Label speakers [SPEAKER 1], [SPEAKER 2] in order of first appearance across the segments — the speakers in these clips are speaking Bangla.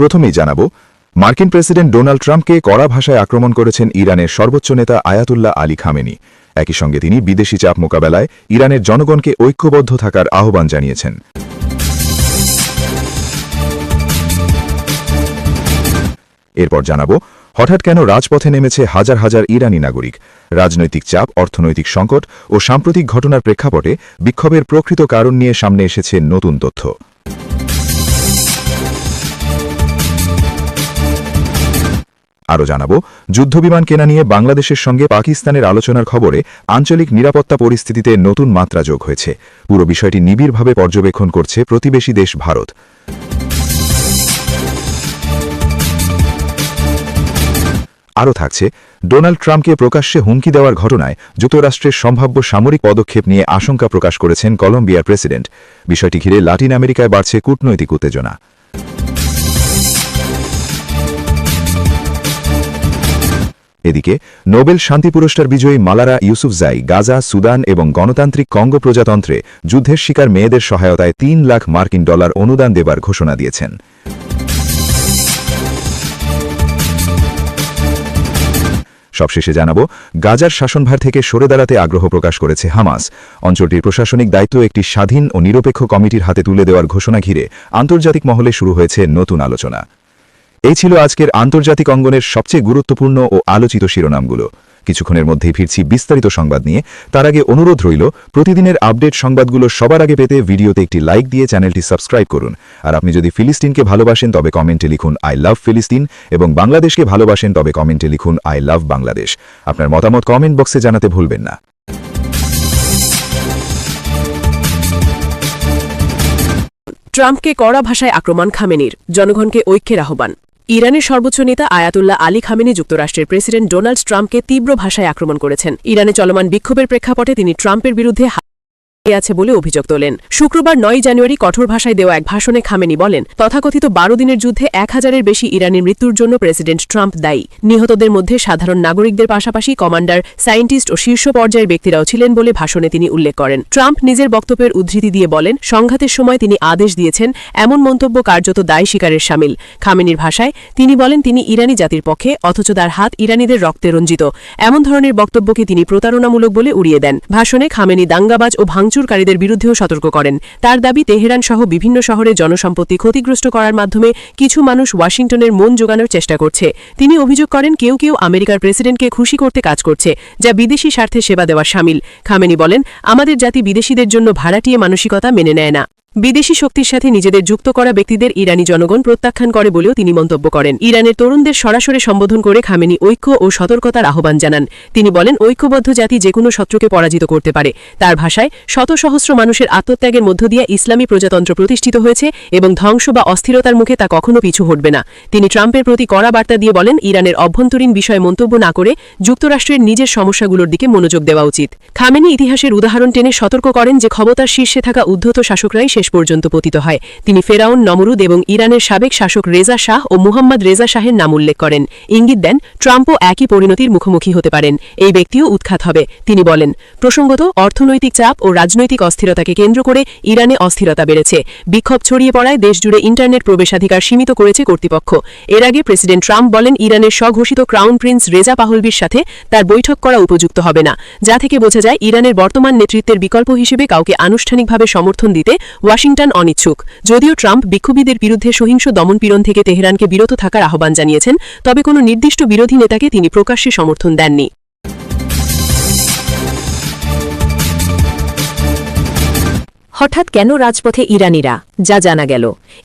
[SPEAKER 1] প্রথমেই জানাব, মার্কিন প্রেসিডেন্ট ডোনাল্ড ট্রাম্পকে কড়া ভাষায় আক্রমণ করেছেন ইরানের সর্বোচ্চ নেতা আয়াতুল্লাহ আলী খামেনি। একই সঙ্গে তিনি বিদেশি চাপ মোকাবেলায় ইরানের জনগণকে ঐক্যবদ্ধ থাকার আহ্বান জানিয়েছেন। এরপর জানাব, হঠাৎ কেন রাজপথে নেমেছে হাজার হাজার ইরানি নাগরিক? রাজনৈতিক চাপ, অর্থনৈতিক সংকট ও সাম্প্রতিক ঘটনার প্রেক্ষাপটে বিক্ষোভের প্রকৃত কারণ নিয়ে সামনে এসেছে নতুন তথ্য। আরও জানাব, যুদ্ধবিমান কেনা নিয়ে বাংলাদেশের সঙ্গে পাকিস্তানের আলোচনার খবরে আঞ্চলিক নিরাপত্তা পরিস্থিতিতে নতুন মাত্রা যোগ হয়েছে। পুরো বিষয়টি নিবিড়ভাবে পর্যবেক্ষণ করছে প্রতিবেশী দেশ ভারত। আরও থাকছে, ডোনাল্ড ট্রাম্পকে প্রকাশ্যে হুমকি দেওয়ার ঘটনায় যুক্তরাষ্ট্রের সম্ভাব্য সামরিক পদক্ষেপ নিয়ে আশঙ্কা প্রকাশ করেছেন কলম্বিয়ার প্রেসিডেন্ট। বিষয়টি ঘিরে লাতিন আমেরিকায় বাড়ছে কূটনৈতিক উত্তেজনা। এদিকে, নোবেল শান্তি পুরস্কার বিজয়ী মালারা ইউসুফজাই গাজা, সুদান এবং গণতান্ত্রিক কঙ্গো প্রজাতন্ত্রে যুদ্ধের শিকার মেয়েদের সহায়তায় তিন লাখ মার্কিন ডলার অনুদান দেবার ঘোষণা দিয়েছেন। সবশেষে জানাব, গাজার শাসনভার থেকে সরে দাঁড়াতে আগ্রহ প্রকাশ করেছে হামাস। অঞ্চলটির প্রশাসনিক দায়িত্ব একটি স্বাধীন ও নিরপেক্ষ কমিটির হাতে তুলে দেওয়ার ঘোষণা ঘিরে আন্তর্জাতিক মহলে শুরু হয়েছে নতুন আলোচনা। এই ছিল আজকের আন্তর্জাতিক অঙ্গনের সবচেয়ে গুরুত্বপূর্ণ ও আলোচিত শিরোনামগুলো। কিছুক্ষণের মধ্যেই ফিরছি বিস্তারিত সংবাদ নিয়ে। তার আগে অনুরোধ রইল, প্রতিদিনের আপডেট সংবাদগুলো সবার আগে পেতে ভিডিওতে একটি লাইক দিয়ে চ্যানেলটি সাবস্ক্রাইব করুন। আর আপনি যদি ফিলিস্তিনকে ভালোবাসেন, তবে কমেন্টে লিখুন, আই লাভ ফিলিস্তিন এবং বাংলাদেশকে ভালোবাসেন, তবে কমেন্টে লিখুন, আই লাভ বাংলাদেশ আপনার মতামত কমেন্ট বক্সে জানাতে ভুলবেন না।
[SPEAKER 2] ট্রাম্পকে কড়া ভাষায় আক্রমণ খামেনির, জনগণকে ঐক্যের আহ্বান। ইরানের সর্বোচ্চ নেতা আয়াতুল্লাহ আলী খামেনি যুক্তরাষ্ট্রের প্রেসিডেন্ট ডোনাল্ড ট্রাম্পকে তীব্র ভাষায় আক্রমণ করেছেন। ইরানে চলমান বিক্ষোভের প্রেক্ষাপটে তিনি ট্রাম্পের বিরুদ্ধে আছে বলে অভিযোগ তোলেন। শুক্রবার নয় জানুয়ারি কঠোর ভাষায় দেওয়া এক ভাষণে খামেনি বলেন, তথাকথিত বারো দিনের যুদ্ধে এক হাজারের বেশি ইরানের মৃত্যুর জন্য প্রেসিডেন্ট ট্রাম্প দায়ী। নিহতদের মধ্যে সাধারণ নাগরিকদের পাশাপাশি কমান্ডার, সায়েন্টিস্ট ও শীর্ষ পর্যায়ের ব্যক্তিরাও ছিলেন বলে ভাষণে তিনি উল্লেখ করেন। ট্রাম্প নিজের বক্তব্যের উদ্ধৃতি দিয়ে বলেন, সংঘাতের সময় তিনি আদেশ দিয়েছেন, এমন মন্তব্য কার্যত দায় স্বীকারের সামিল। খামেনির ভাষায়, তিনি বলেন, তিনি ইরানি জাতির পক্ষে, অথচ তার হাত ইরানিদের রক্তে রঞ্জিত। এমন ধরনের বক্তব্যকে তিনি প্রতারণামূলক বলে উড়িয়ে দেন। ভাষণে খামেনি দাঙ্গাবাজ ও ভাঙচুরকারীদের বিরুদ্ধেও সতর্ক করেন। তার দাবি, তেহরান সহ বিভিন্ন শহরে জনসম্পত্তি ক্ষতিগ্রস্ত করার মাধ্যমে কিছু মানুষ ওয়াশিংটনের মন জোগানোর চেষ্টা করছে। তিনি অভিযোগ করেন, কেউ কেউ আমেরিকার প্রেসিডেন্টকে খুশি করতে কাজ করছে, যা বিদেশি স্বার্থে সেবা দেওয়া সামিল। খামেনি বলেন, আমাদের জাতি বিদেশিদের জন্য ভাড়াটিয়ে মানসিকতা মেনে নেয় না। বিদেশি শক্তির সাথে নিজেদের যুক্ত করা ব্যক্তিদের ইরানি জনগণ প্রত্যাখ্যান করে বলেও তিনি মন্তব্য করেন। ইরানের তরুণদের সরাসরি সম্বোধন করে খামেনি ঐক্য ও সতর্কতার আহ্বান জানান। তিনি বলেন, ঐক্যবদ্ধ জাতি যে কোনো শত্রুকে পরাজিত করতে পারে। তার ভাষায় শত সহস্র মানুষের আত্মত্যাগের মধ্য দিয়ে ইসলামী প্রজাতন্ত্র প্রতিষ্ঠিত হয়েছে এবং ধ্বংস বা অস্থিরতার মুখে তা কখনো পিছু হটবে না। তিনি ট্রাম্পের প্রতি কড়া বার্তা দিয়ে বলেন, ইরানের অভ্যন্তরীণ বিষয়ে মন্তব্য না করে যুক্তরাষ্ট্রের নিজের সমস্যাগুলোর দিকে মনোযোগ দেওয়া উচিত। খামেনি ইতিহাসের উদাহরণ টেনে সতর্ক করেন যে ক্ষমতার শীর্ষে থাকা উদ্ধত শাসকরাই শেষ পর্যন্ত পতিত হয়। তিনি ফেরাউন, নমরুদ এবং ইরানের সাবেক শাসক রেজা শাহ ও মুহাম্মদ রেজা শাহের নাম উল্লেখ করেন। ইঙ্গিত দেন, ট্রাম্পও একই পরিণতির মুখোমুখি হতে পারেন। এই ব্যক্তিও উৎখাত হবে, তিনি বলেন। প্রসঙ্গত, অর্থনৈতিক চাপ ও রাজনৈতিক অস্থিরতাকে কেন্দ্র করে ইরানে অস্থিরতা বেড়েছে। বিক্ষোভ ছড়িয়ে পড়ায় দেশজুড়ে ইন্টারনেট প্রবেশাধিকার সীমিত করেছে কর্তৃপক্ষ। এর আগে প্রেসিডেন্ট ট্রাম্প বলেন, ইরানের স্বঘোষিত ক্রাউন প্রিন্স রেজা পাহলবির সাথে তার বৈঠক করা উপযুক্ত হবে না, যা থেকে বোঝা যায়, ইরানের বর্তমান নেতৃত্বের বিকল্প হিসেবে কাউকে আনুষ্ঠানিকভাবে সমর্থন দিতে ওয়াশিংটন অনিচ্ছুক। যদিও ট্রাম্প বিক্ষোভীদের বিরুদ্ধে সহিংস দমনপীড়ন থেকে তেহরানকে বিরত থাকার আহ্বান জানিয়েছেন, তবে কোনো নির্দিষ্ট বিরোধী নেতাকে তিনি প্রকাশ্যে সমর্থন দেননি।
[SPEAKER 3] হঠাৎ কেন রাজপথে ইরানিরা? যা জানা গেল,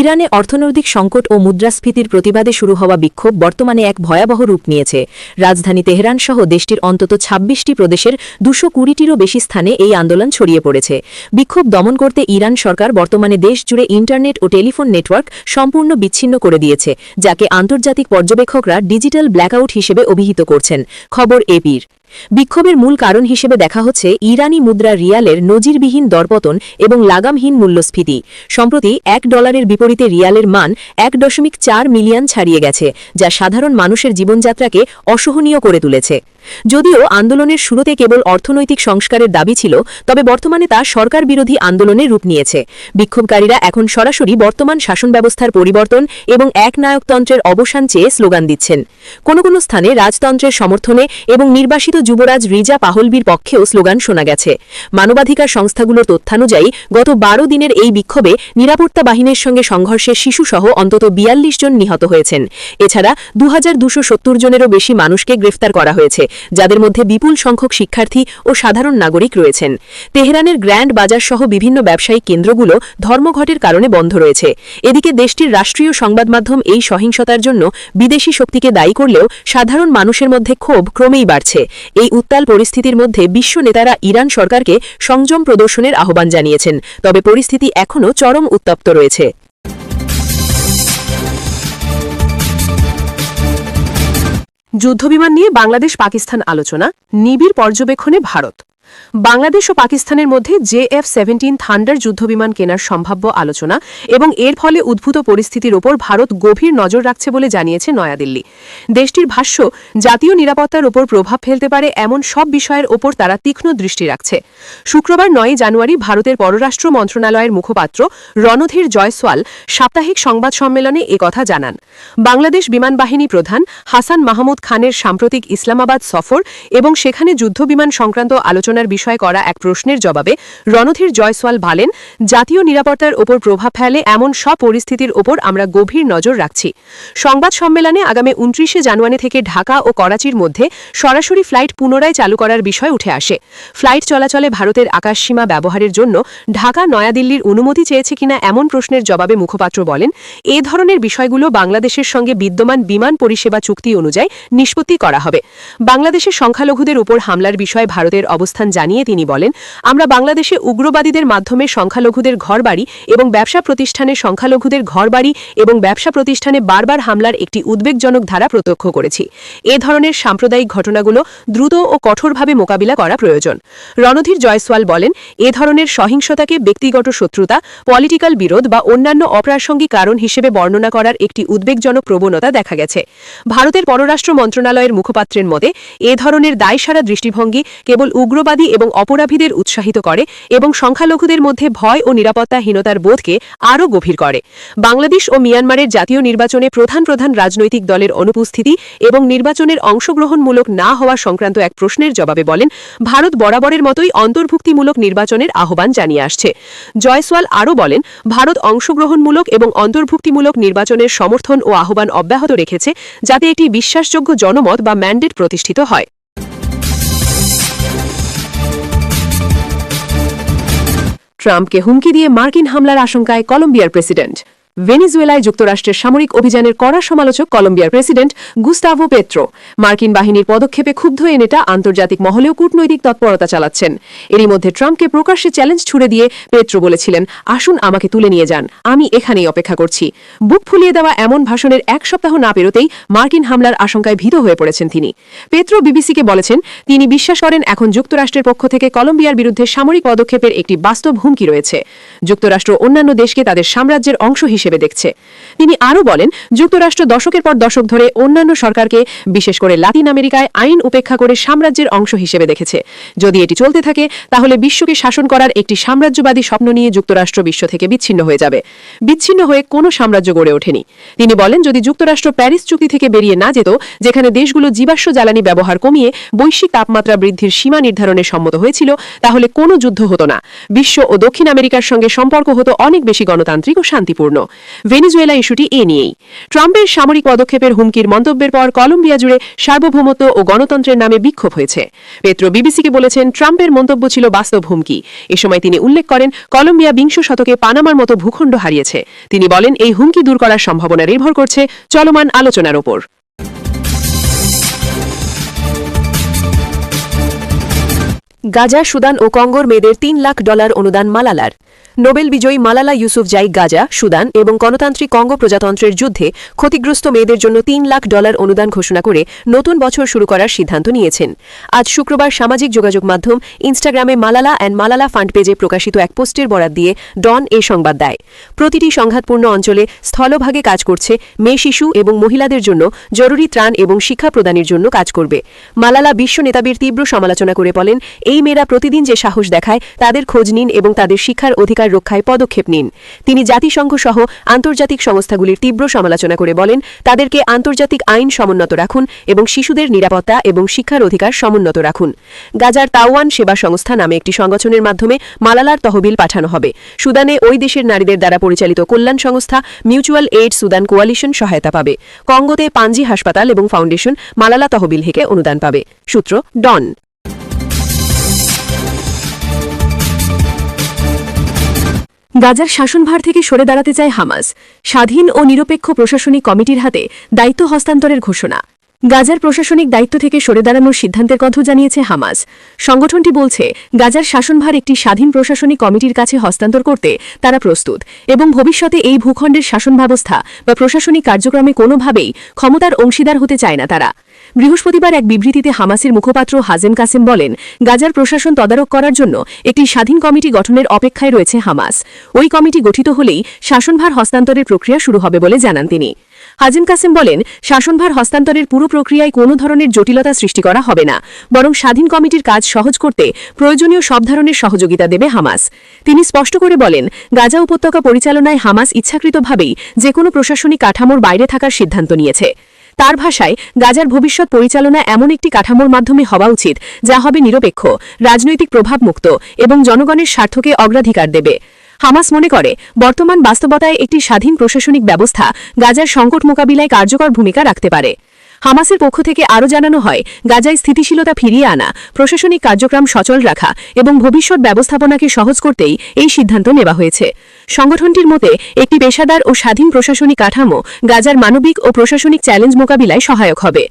[SPEAKER 3] ইরানে অর্থনৈতিক সংকট ও মুদ্রাস্ফীতির প্রতিবাদে শুরু হওয়া বিক্ষোভ বর্তমানে এক ভয়াবহ রূপ নিয়েছে। রাজধানী তেহরান সহ দেশটির অন্তত ২৬টি প্রদেশের দুশো কুড়িটিরও বেশি স্থানে এই আন্দোলন ছড়িয়ে পড়েছে। বিক্ষোভ দমন করতে ইরান সরকার বর্তমানে দেশ জুড়ে ইন্টারনেট ও টেলিফোন নেটওয়ার্ক সম্পূর্ণ বিচ্ছিন্ন করে দিয়েছে, যাকে আন্তর্জাতিক পর্যবেক্ষকরা ডিজিটাল ব্ল্যাকআউট হিসেবে অভিহিত করছেন। খবর এপির বিক্ষোভের মূল কারণ হিসেবে দেখা হচ্ছে ইরানি মুদ্রা রিয়ালের নজিরবিহীন দরপতন এবং লাগামহীন মূল্যস্ফীতি। সম্প্রতি এক ডলারের বিপরীতে রিয়ালের মান এক দশমিক চার মিলিয়ন ছাড়িয়ে গেছে, যা সাধারণ মানুষের জীবনযাত্রাকে অসহনীয় করে তুলেছে। যদিও আন্দোলনের শুরুতে কেবল অর্থনৈতিক সংস্কারের দাবি ছিল, তবে বর্তমানে তা সরকার বিরোধী আন্দোলনের রূপ নিয়েছে। বিক্ষোভকারীরা এখন সরাসরি বর্তমান শাসন ব্যবস্থার পরিবর্তন এবং একনায়কতন্ত্রের অবসান চেয়ে স্লোগান দিচ্ছেন। কোনো কোনো স্থানে রাজতন্ত্রের সমর্থনে এবং নির্বাসিত যুবরাজ রিজা পাহলবির পক্ষেও স্লোগান শোনা গেছে। মানবাধিকার সংস্থাগুলোর তথ্যানুযায়ী, গত বারো দিনের এই বিক্ষোভে নিরাপত্তা বাহিনীর সঙ্গে সংঘর্ষে শিশুসহ অন্তত বিয়াল্লিশ জন নিহত হয়েছেন। এছাড়া দু জনেরও বেশি মানুষকে গ্রেফতার করা হয়েছে। যাদের মধ্যে বিপুল সংখ্যক শিক্ষার্থী ও সাধারণ নাগরিক রয়েছেন। তেহরানের গ্র্যান্ড বাজার সহ বিভিন্ন ব্যবসায়িক কেন্দ্রগুলো ধর্মঘটের কারণে বন্ধ রয়েছে। এদিকে দেশটির রাষ্ট্রীয় সংবাদ মাধ্যম এই সহিংসতার জন্য বিদেশি শক্তিকে দায়ী করলেও সাধারণ মানুষের মধ্যে ক্ষোভ ক্রমেই বাড়ছে। এই উত্তাল পরিস্থিতির মধ্যে বিশ্ব নেতারা ইরান সরকারকে সংযম প্রদর্শনের আহ্বান জানিয়েছেন। তবে পরিস্থিতি এখনও চরম উত্তপ্ত রয়েছে।
[SPEAKER 2] যুদ্ধবিমান নিয়ে বাংলাদেশ পাকিস্তান আলোচনা নিবিড় পর্যবেক্ষণে ভারত। বাংলাদেশ ও পাকিস্তানের মধ্যে জেএফ সেভেন্টিন থান্ডার যুদ্ধবিমান কেনার সম্ভাব্য আলোচনা এবং এর ফলে উদ্ভূত পরিস্থিতির ওপর ভারত গভীর নজর রাখছে বলে জানিয়েছে নয়াদিল্লি। দেশটির ভাষ্য, জাতীয় নিরাপত্তার ওপর প্রভাব ফেলতে পারে এমন সব বিষয়ের ওপর তারা তীক্ষ্ণ দৃষ্টি রাখছে। শুক্রবার নয় জানুয়ারি ভারতের পররাষ্ট্র মন্ত্রণালয়ের মুখপাত্র রণধীর জয়সওয়াল সাপ্তাহিক সংবাদ সম্মেলনে একথা জানান। বাংলাদেশ বিমান বাহিনী প্রধান হাসান মাহমুদ খানের সাম্প্রতিক ইসলামাবাদ সফর এবং সেখানে যুদ্ধবিমান সংক্রান্ত আলোচনার বিষয়ে করা এক প্রশ্নের জবাবে রণধীর জয়সওয়াল বলেন, জাতীয় নিরাপত্তার ওপর প্রভাব ফেলে এমন সব পরিস্থিতির ওপর আমরা গভীর নজর রাখছি। সংবাদ সম্মেলনে আগামী উনত্রিশে জানুয়ারি থেকে ঢাকা ও করাচির মধ্যে সরাসরি ফ্লাইট পুনরায় চালু করার বিষয় উঠে আসে। ফ্লাইট চলাচলে ভারতের আকাশসীমা ব্যবহারের জন্য ঢাকা নয়াদিল্লির অনুমতি চেয়েছে কিনা এমন প্রশ্নের জবাবে মুখপাত্র বলেন, এ ধরনের বিষয়গুলো বাংলাদেশের সঙ্গে বিদ্যমান বিমান পরিষেবা চুক্তি অনুযায়ী নিষ্পত্তি করা হবে। বাংলাদেশের সংখ্যালঘুদের উপর হামলার বিষয়ে ভারতের অবস্থান জানিয়ে তিনি বলেন, আমরা বাংলাদেশে উগ্রবাদীদের মাধ্যমে সংখ্যালঘুদের ঘরবাড়ি এবং ব্যবসা প্রতিষ্ঠানে সংখ্যালঘুদের ঘরবাড়ি এবং ব্যবসা প্রতিষ্ঠানে বারবার হামলার একটি উদ্বেগজনক ধারা প্রত্যক্ষ করেছি। এ ধরনের সাম্প্রদায়িক ঘটনাগুলো দ্রুত ও কঠোরভাবে মোকাবিলা করা প্রয়োজন। রণধীর জয়সওয়াল বলেন, এ ধরনের সহিংসতাকে ব্যক্তিগত শত্রুতা, পলিটিক্যাল বিরোধ বা অন্যান্য অপ্রাসঙ্গিক কারণ হিসেবে বর্ণনা করার একটি উদ্বেগজনক প্রবণতা দেখা গেছে। ভারতের পররাষ্ট্র মন্ত্রণালয়ের মুখপাত্রের মতে, এ ধরনের দায়সারা দৃষ্টিভঙ্গি কেবল উগ্রবাদী এবং অপরাধীদের উৎসাহিত করে এবং সংখ্যালঘুদের মধ্যে ভয় ও নিরাপত্তাহীনতার বোধকে আরও গভীর করে। বাংলাদেশ ও মিয়ানমারের জাতীয় নির্বাচনে প্রধান প্রধান রাজনৈতিক দলের অনুপস্থিতি এবং নির্বাচনের অংশগ্রহণমূলক না হওয়া সংক্রান্ত এক প্রশ্নের জবাবে বলেন, ভারত বরাবরের মতোই অন্তর্ভুক্তিমূলক নির্বাচনের আহ্বান জানিয়ে আসছে। জয়সওয়াল আরও বলেন, ভারত অংশগ্রহণমূলক এবং অন্তর্ভুক্তিমূলক নির্বাচনের সমর্থন ও আহ্বান অব্যাহত রেখেছে যাতে একটি বিশ্বাসযোগ্য জনমত বা ম্যান্ডেট প্রতিষ্ঠিত হয়। ট্রাম্পকে হুমকি দিয়ে মার্কিন হামলার আশঙ্কায় কলম্বিয়ার প্রেসিডেন্ট। ভেনিজুয়েলায় যুক্তরাষ্ট্রের সামরিক অভিযানের কড়া সমালোচক কলম্বিয়ার প্রেসিডেন্ট গুস্তাভো পেত্রো। মার্কিন বাহিনীর পদক্ষেপে ক্ষুব্ধ এ নেতা আন্তর্জাতিক মহলেও কূটনৈতিক তৎপরতা চালাচ্ছেন। এরই মধ্যে ট্রাম্পকে প্রকাশ্যে চ্যালেঞ্জ ছুড়ে দিয়ে পেত্রো বলেছিলেন, আসুন, আমাকে তুলে নিয়ে যান। আমি এখানেই অপেক্ষা করছি। বুক ফুলিয়ে দেওয়া এমন ভাষণের এক সপ্তাহ না পেরোতেই মার্কিন হামলার আশঙ্কায় ভীত হয়ে পড়েছেন তিনি। পেত্রো বিবিসিকে বলেছেন, তিনি বিশ্বাস করেন, এখন যুক্তরাষ্ট্রের পক্ষ থেকে কলম্বিয়ার বিরুদ্ধে সামরিক পদক্ষেপের একটি বাস্তব হুমকি রয়েছে। যুক্তরাষ্ট্র অন্যান্য দেশকে তাদের সাম্রাজ্যের অংশ হিসেবে দেখছে। তিনি আরও বলেন, যুক্তরাষ্ট্র দশকের পর দশক ধরে অন্যান্য সরকারকে, বিশেষ করে লাতিন আমেরিকায়, আইন উপেক্ষা করে সাম্রাজ্যের অংশ হিসেবে দেখেছে। যদি এটি চলতে থাকে, তাহলে বিশ্বকে শাসন করার একটি সাম্রাজ্যবাদী স্বপ্ন নিয়ে যুক্তরাষ্ট্র বিশ্ব থেকে বিচ্ছিন্ন হয়ে যাবে। বিচ্ছিন্ন হয়ে কোনো সাম্রাজ্য গড়ে ওঠেনি। তিনি বলেন, যদি যুক্তরাষ্ট্র প্যারিস চুক্তি থেকে বেরিয়ে না যেত, যেখানে দেশগুলো জীবাশ্ম জ্বালানি ব্যবহার কমিয়ে বৈশ্বিক তাপমাত্রা বৃদ্ধির সীমা নির্ধারণে সম্মত হয়েছিল, তাহলে কোনো যুদ্ধ হতো না। বিশ্ব ও দক্ষিণ আমেরিকার সঙ্গে সম্পর্ক হতো অনেক বেশি গণতান্ত্রিক ও শান্তিপূর্ণ। ভেনিজুয়েলা ইস্যুটি এ নিয়েই। ট্রাম্পের সামরিক পদক্ষেপের হুমকির মন্তব্যের পর কলম্বিয়া জুড়ে সার্বভৌমত্ব ও গণতন্ত্রের নামে বিক্ষোভ হয়েছে। পেত্রো বিবিসিকে বলেছেন, ট্রাম্পের মন্তব্য ছিল বাস্তব হুমকি। এ সময় তিনি উল্লেখ করেন, কলম্বিয়া বিংশ শতকে পানামার মতো ভূখণ্ড হারিয়েছে। তিনি বলেন, এই হুমকি দূর করার সম্ভাবনা নির্ভর করছে চলমান আলোচনার ওপর। গাজা, সুদান ও কঙ্গোর মেয়েদের তিন লাখ ডলার অনুদান মালালার। নোবেল বিজয়ী মালালা ইউসুফ ইউসুফজাই গাজা, সুদান এবং গণতান্ত্রিক কঙ্গো প্রজাতন্ত্রের যুদ্ধে ক্ষতিগ্রস্ত মেয়েদের জন্য তিন লাখ ডলার অনুদান ঘোষণা করে নতুন বছর শুরু করার সিদ্ধান্ত নিয়েছেন। আজ শুক্রবার সামাজিক যোগাযোগ মাধ্যম ইনস্টাগ্রামে মালালা অ্যান্ড মালালা ফান্ড পেজে প্রকাশিত এক পোস্টের বরাদ দিয়ে ডন এ সংবাদ দেয়। প্রতিটি সংঘাতপূর্ণ অঞ্চলে স্থলভাগে কাজ করছে মেয়ে, শিশু এবং মহিলাদের জন্য জরুরি ত্রাণ এবং শিক্ষা প্রদানের জন্য কাজ করবে। মালালা বিশ্ব নেতাবীর তীব্র সমালোচনা করে বলেন, এই মেয়েরা প্রতিদিন যে সাহস দেখায়, তাদের খোঁজ নিন এবং তাদের শিক্ষার অধিকার রক্ষায় পদক্ষেপ নিন। তিনি জাতিসংঘ সহ আন্তর্জাতিক সংস্থাগুলির তীব্র সমালোচনা করে বলেন, তাদেরকে আন্তর্জাতিক আইন সমুন্নত রাখুন এবং শিশুদের নিরাপত্তা এবং শিক্ষার অধিকার সমুন্নত রাখুন। গাজার তাওয়ান সেবা সংস্থা নামে একটি সংগঠনের মাধ্যমে মালালার তহবিল পাঠানো হবে। সুদানে ওই দেশের নারীদের দ্বারা পরিচালিত কল্যাণ সংস্থা মিউচুয়াল এইড সুদান কোয়ালিশন সহায়তা পাবে। কঙ্গোতে পাঞ্জি হাসপাতাল এবং ফাউন্ডেশন মালালা তহবিল থেকে অনুদান পাবে। সূত্র ডন। গাজার শাসনভার থেকে সরে দাঁড়াতে চায় হামাস। স্বাধীন ও নিরপেক্ষ প্রশাসনিক কমিটির হাতে দায়িত্ব হস্তান্তরের ঘোষণা। গাজার প্রশাসনিক দায়িত্ব থেকে সরে দাঁড়ানোর সিদ্ধান্তের কথা জানিয়েছে হামাস। সংগঠনটি বলছে, গাজার শাসনভার একটি স্বাধীন প্রশাসনিক কমিটির কাছে হস্তান্তর করতে তারা প্রস্তুত এবং ভবিষ্যতে এই ভূখণ্ডের শাসন ব্যবস্থা বা প্রশাসনিক কার্যক্রমে কোনোভাবেই ক্ষমতার অংশীদার হতে চায় না তারা। বৃহস্পতিবার এক বিবৃতিতে হামাসের মুখপাত্র হাজেম কাসেম বলেন, গাজার প্রশাসন তদারক করার জন্য একটি স্বাধীন কমিটি গঠনের অপেক্ষায় রয়েছে হামাস। ওই কমিটি গঠিত হলেই শাসনভার হস্তান্তরের প্রক্রিয়া শুরু হবে বলে জানান তিনি। হাজিম কাসেম বলেন, শাসনভার হস্তান্তরের পুরো প্রক্রিয়ায় কোনো ধরনের জটিলতা সৃষ্টি করা হবে না, বরং স্বাধীন কমিটির কাজ সহজ করতে প্রয়োজনীয় সব ধরনের সহযোগিতা দেবে হামাস। তিনি স্পষ্ট করে বলেন, গাজা উপত্যকা পরিচালনায় হামাস ইচ্ছাকৃতভাবেই যে কোনো প্রশাসনিক কাঠামোর বাইরে থাকার সিদ্ধান্ত নিয়েছে। তার ভাষায়, গাজার ভবিষ্যৎ পরিচালনা এমন একটি কাঠামোর মাধ্যমে হওয়া উচিত, যা হবে নিরপেক্ষ, রাজনৈতিক প্রভাবমুক্ত এবং জনগণের স্বার্থকে অগ্রাধিকার দেবে। হামাস মনে করে, বর্তমান বাস্তবতায় একটি স্বাধীন প্রশাসনিক ব্যবস্থা গাজার সংকট মোকাবিলায় কার্যকর ভূমিকা রাখতে পারে। হামাসের পক্ষ থেকে আরও জানানো হয়, গাজায় স্থিতিশীলতা ফিরিয়ে আনা, প্রশাসনিক কার্যক্রম সচল রাখা এবং ভবিষ্যৎ ব্যবস্থাপনাকে সহজ করতেই এই সিদ্ধান্ত নেওয়া হয়েছে। সংগঠনটির মতে, একটি পেশাদার ও স্বাধীন প্রশাসনিক কাঠামো গাজার মানবিক ও প্রশাসনিক চ্যালেঞ্জ মোকাবিলায় সহায়ক হবে।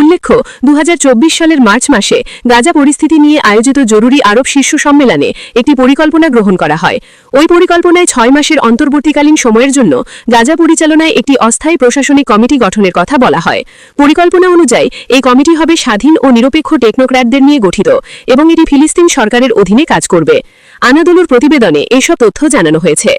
[SPEAKER 2] উল্লেখ্য দু হাজার চব্বিশ সালের মার্চ মাসে গাজা পরিস্থিতি নিয়ে আয়োজিত জরুরি আরব শীর্ষ সম্মেলনে একটি পরিকল্পনা গ্রহণ করা হয়। ওই পরিকল্পনায় ছয় মাসের অন্তর্বর্তীকালীন সময়ের জন্য গাজা পরিচালনায় একটি অস্থায়ী প্রশাসনিক কমিটি গঠনের কথা বলা হয়। পরিকল্পনা অনুযায়ী এই কমিটি হবে স্বাধীন ও নিরপেক্ষ টেকনোক্র্যাটদের নিয়ে গঠিত এবং এটি ফিলিস্তিন সরকারের অধীনে কাজ করবে। আনাদুলুর প্রতিবেদনে এসব তথ্য জানানো হয়েছে।